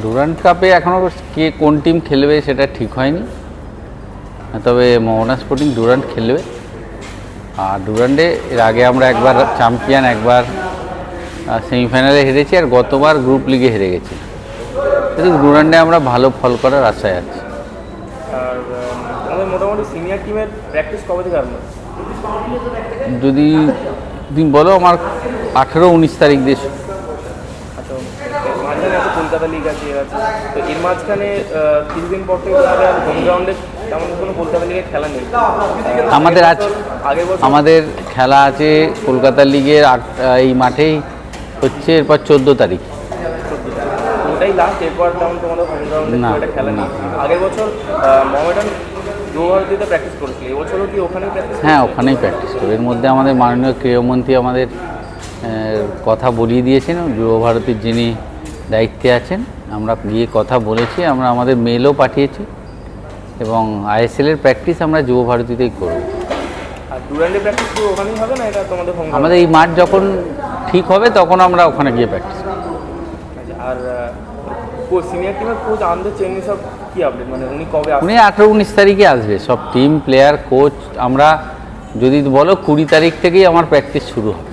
Durand কাপে এখনও কে কোন টিম খেলবে সেটা ঠিক হয়নি। তবে মোহনা স্পোর্টিং ডুরান্ড খেলবে। আর ডুরান্ডে এর আগে আমরা একবার চ্যাম্পিয়ন একবার সেমিফাইনালে হেরেছি আর গতবার গ্রুপ লিগে হেরে গেছি। কিন্তু ডুরান্ডে আমরা ভালো ফল করার আশায় আছি। আর আহ, আমাদের মোটামুটি সিনিয়র টিমের প্র্যাকটিস কবে থেকে আরম্ভ? যদি তুমি বলো আমার আঠেরো উনিশ তারিখ দিয়ে শুরু। আচ্ছা মাঝখানে আছে কলকাতা লিগ আছে আছে তো। এর মাঝখানে কিছুদিন পর থেকে তোমাদের আর হোম গ্রাউন্ডে তেমন কোনো কলকাতা লিগে খেলা নেই। আমাদের আজ আমাদের খেলা আছে কলকাতা লিগের আট এই মাঠেই হচ্ছে এরপর চোদ্দ তারিখ। ওটাই লাস্ট এরপর তেমন তোমাদের হোম গ্রাউন্ডে না, একটা খেলা নেই। আগের বছর মহামেডান যুবভারতীতে প্র্যাকটিস করেছিল এবছরও কি ওখানেই প্র্যাকটিস হ্যাঁ ওখানেই প্র্যাকটিস করি। এর মধ্যে আমাদের মাননীয় ক্রীড়ামন্ত্রী আমাদের কথা বলিয়ে দিয়েছেন যুব ভারতীর যিনি দায়িত্বে আছেন। আমরা গিয়ে কথা বলেছি আমরা আমাদের মেলও পাঠিয়েছি এবং আইএসএলের প্র্যাকটিস আমরা যুব ভারতীতেই করব। আমাদের এই মাঠ যখন ঠিক হবে তখন আমরা ওখানে গিয়ে প্র্যাকটিস আচ্ছা, আর সিনিয়র টিমের কোচ আনন্দের চেন্নি সব কি আপডেট মানে উনি কবে উনি আঠেরো উনিশ তারিখে আসবে। সব টিম প্লেয়ার কোচ আমরা যদি বলো কুড়ি তারিখ থেকেই আমার প্র্যাকটিস শুরু হবে।